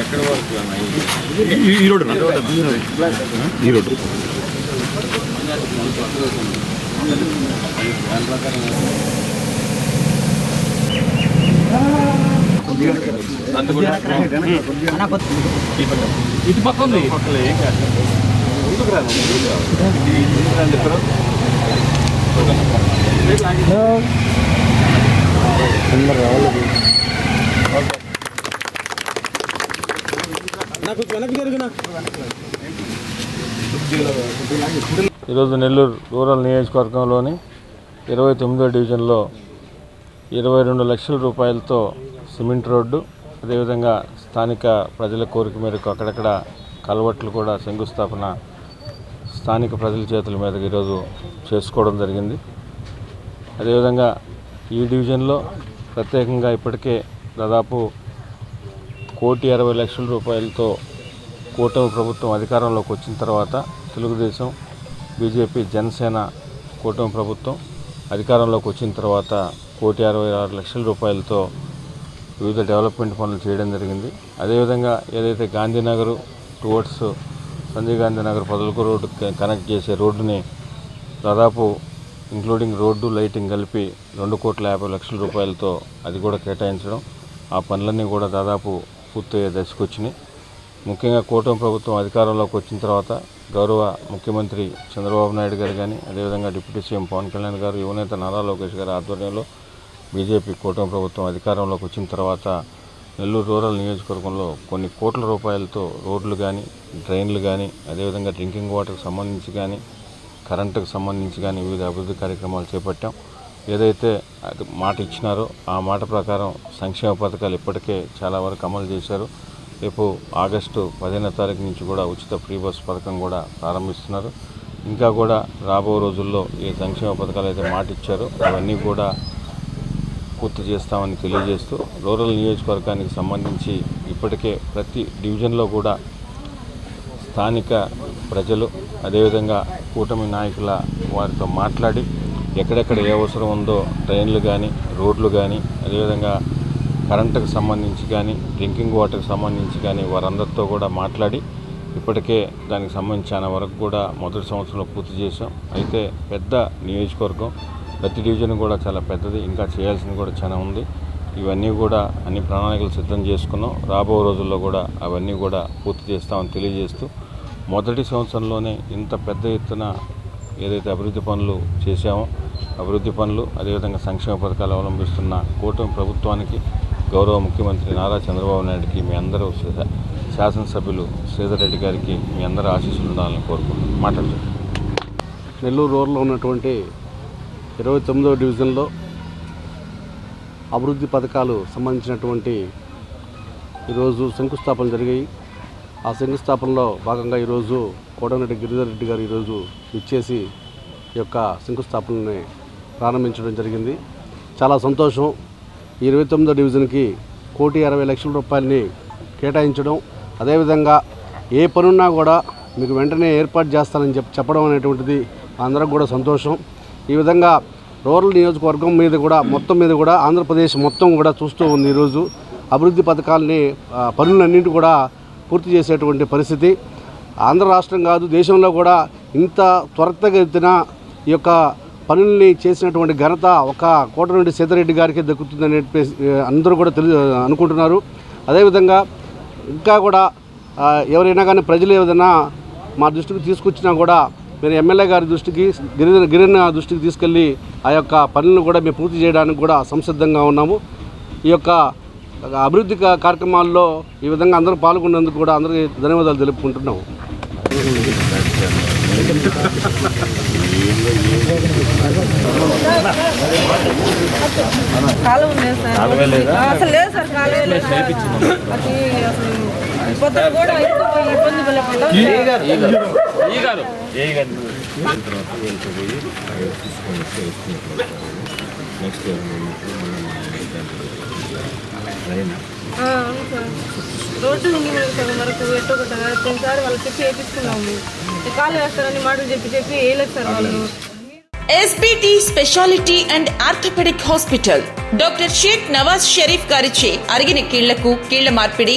ఎక్కడి వరకు అన్న ఈ ఈ- ఈ అందుకుంటా ఇటు పక్క ఉంది ముందుకు రా ముందుకు రా ఇది ఈరోజు నెల్లూరు రూరల్ నియోజకవర్గంలోని ఇరవై తొమ్మిదో డివిజన్లో ఇరవై రెండు లక్షల రూపాయలతో సిమెంట్ రోడ్డు అదేవిధంగా స్థానిక ప్రజల కోరిక మేరకు అక్కడక్కడ కలవట్లు కూడా శంకుస్థాపన స్థానిక ప్రజల చేతుల మీదకి ఈరోజు చేసుకోవడం జరిగింది. అదేవిధంగా ఈ డివిజన్లో ప్రత్యేకంగా ఇప్పటికే దాదాపు కోటి అరవై లక్షల రూపాయలతో కూటమి ప్రభుత్వం అధికారంలోకి వచ్చిన తర్వాత తెలుగుదేశం బీజేపీ జనసేన కూటమి ప్రభుత్వం అధికారంలోకి వచ్చిన తర్వాత కోటి అరవై ఆరు లక్షల రూపాయలతో వివిధ డెవలప్మెంట్ పనులు చేయడం జరిగింది. అదేవిధంగా ఏదైతే గాంధీనగర్ టువర్డ్స్ సంజయ్ గాంధీ నగర్ పొదలకు రోడ్డు కనెక్ట్ చేసే రోడ్డుని దాదాపు ఇంక్లూడింగ్ రోడ్డు లైటింగ్ కలిపి రెండు కోట్ల యాభై లక్షల రూపాయలతో అది కూడా కేటాయించడం. ఆ పనులన్నీ కూడా దాదాపు పూర్తయ్యే దశకు వచ్చినాయి ముఖ్యంగా కూటమి ప్రభుత్వం అధికారంలోకి వచ్చిన తర్వాత గౌరవ ముఖ్యమంత్రి చంద్రబాబు నాయుడు గారు కానీ అదేవిధంగా డిప్యూటీ సీఎం పవన్ కళ్యాణ్ గారు యువనేత నారా లోకేష్ గారి ఆధ్వర్యంలో బీజేపీ కూటమి ప్రభుత్వం అధికారంలోకి వచ్చిన తర్వాత నెల్లూరు రూరల్ నియోజకవర్గంలో కొన్ని కోట్ల రూపాయలతో రోడ్లు కానీ డ్రైన్లు కానీ అదేవిధంగా డ్రింకింగ్ వాటర్కి సంబంధించి కానీ కరెంటుకు సంబంధించి కానీ వివిధ అభివృద్ధి కార్యక్రమాలు చేపట్టాం. ఏదైతే అది మాట ఇచ్చినారో ఆ మాట ప్రకారం సంక్షేమ పథకాలు ఇప్పటికే చాలా వరకు అమలు చేశారు. రేపు ఆగస్టు పదిహేనో తారీఖు నుంచి కూడా ఉచిత ఫ్రీ బస్ పథకం కూడా ప్రారంభిస్తున్నారు. ఇంకా కూడా రాబో రోజుల్లో ఏ సంక్షేమ పథకాలు అయితే మాట ఇచ్చారో అవన్నీ కూడా పూర్తి చేస్తామని తెలియజేస్తూ రూరల్ నియోజకవర్గానికి సంబంధించి ఇప్పటికే ప్రతి డివిజన్లో కూడా స్థానిక ప్రజలు అదేవిధంగా కూటమి నాయకుల వారితో మాట్లాడి ఎక్కడెక్కడ ఏ అవసరం ఉందో ట్రైన్లు కానీ రోడ్లు కానీ అదేవిధంగా కరెంటుకు సంబంధించి కానీ డ్రింకింగ్ వాటర్కి సంబంధించి కానీ వారందరితో కూడా మాట్లాడి ఇప్పటికే దానికి సంబంధించిన వరకు కూడా మొదటి సంవత్సరంలో పూర్తి చేసాం అయితే పెద్ద నియోజకవర్గం ప్రతి డివిజన్ కూడా చాలా పెద్దది ఇంకా చేయాల్సింది కూడా చాలా ఉంది. ఇవన్నీ కూడా అన్ని ప్రణాళికలు సిద్ధం చేసుకున్నాం. రాబో రోజుల్లో కూడా అవన్నీ కూడా పూర్తి చేస్తామని తెలియజేస్తూ మొదటి సంవత్సరంలోనే ఇంత పెద్ద ఎత్తున ఏదైతే అభివృద్ధి పనులు చేశామో అభివృద్ధి పనులు అదేవిధంగా సంక్షేమ పథకాలు అవలంబిస్తున్న కూటమి ప్రభుత్వానికి గౌరవ ముఖ్యమంత్రి నారా చంద్రబాబు నాయుడుకి మీ అందరూ శాసనసభ్యులు శ్రీధర్ రెడ్డి గారికి మీ అందరూ ఆశీస్సులు ఉండాలని కోరుకుంటున్నాను. మాట్లాడుతున్నాను నెల్లూరు రోడ్లో ఉన్నటువంటి ఇరవై తొమ్మిదవ డివిజన్లో అభివృద్ధి పథకాలు సంబంధించినటువంటి ఈరోజు శంకుస్థాపన జరిగాయి. ఆ శంకుస్థాపనలో భాగంగా ఈరోజు కోడంరెడ్డి గిరిధర్ రెడ్డి గారు ఈరోజు ఇచ్చేసి ఈ యొక్క శంకుస్థాపనని ప్రారంభించడం జరిగింది. చాలా సంతోషం. ఇరవై తొమ్మిదో డివిజన్కి కోటి అరవై లక్షల రూపాయలని కేటాయించడం. అదేవిధంగా ఏ పనున్నా కూడా మీకు వెంటనే ఏర్పాటు చేస్తానని చెప్పి చెప్పడం అనేటువంటిది అందరికి కూడా సంతోషం. ఈ విధంగా రూరల్ నియోజకవర్గం మీద కూడా మొత్తం మీద కూడా ఆంధ్రప్రదేశ్ మొత్తం కూడా చూస్తూ ఉంది ఈరోజు. అభివృద్ధి పథకాలని పనులన్నింటి కూడా పూర్తి చేసేటువంటి పరిస్థితి. ఆంధ్ర రాష్ట్రం కాదు దేశంలో కూడా ఇంత త్వరితగతిన ఈ యొక్క పనుల్ని చేసినటువంటి ఘనత ఒక కోటరెడ్డి సీతారెడ్డి గారికి దక్కుతుందని అందరూ కూడా తెలి అనుకుంటున్నారు. అదేవిధంగా ఇంకా కూడా ఎవరైనా కానీ ప్రజలు ఏదైనా మా దృష్టికి తీసుకొచ్చినా కూడా మీరు ఎమ్మెల్యే గారి దృష్టికి గిరిజన గిరిజన దృష్టికి తీసుకెళ్ళి ఆ యొక్క పనులను కూడా మేము పూర్తి చేయడానికి కూడా సంసిద్ధంగా ఉన్నాము. ఈ యొక్క అభివృద్ధి కార్యక్రమాల్లో ఈ విధంగా అందరూ పాల్గొన్నందుకు కూడా అందరికీ ధన్యవాదాలు తెలుపుకుంటున్నాము. అసలు లేదు సార్ కాలువ లేదు. సార్. అది అసలు నెక్స్ట్ రోడ్డు ఉంది మనకి సగం వరకు ఎట్టో ఒకటి ప్రతిసారి వాళ్ళు చెప్పి వేయించుకున్నాము కాలు వేస్తారని మాటలు చెప్పి చెప్పి వేయలేదు సార్ వాళ్ళు. SBT speciality and orthopaedic hospital doctor Sheikh Nawaz Sharif గారిచే అరిగిన కీళ్ళకు కీళ్ళ మార్పిడి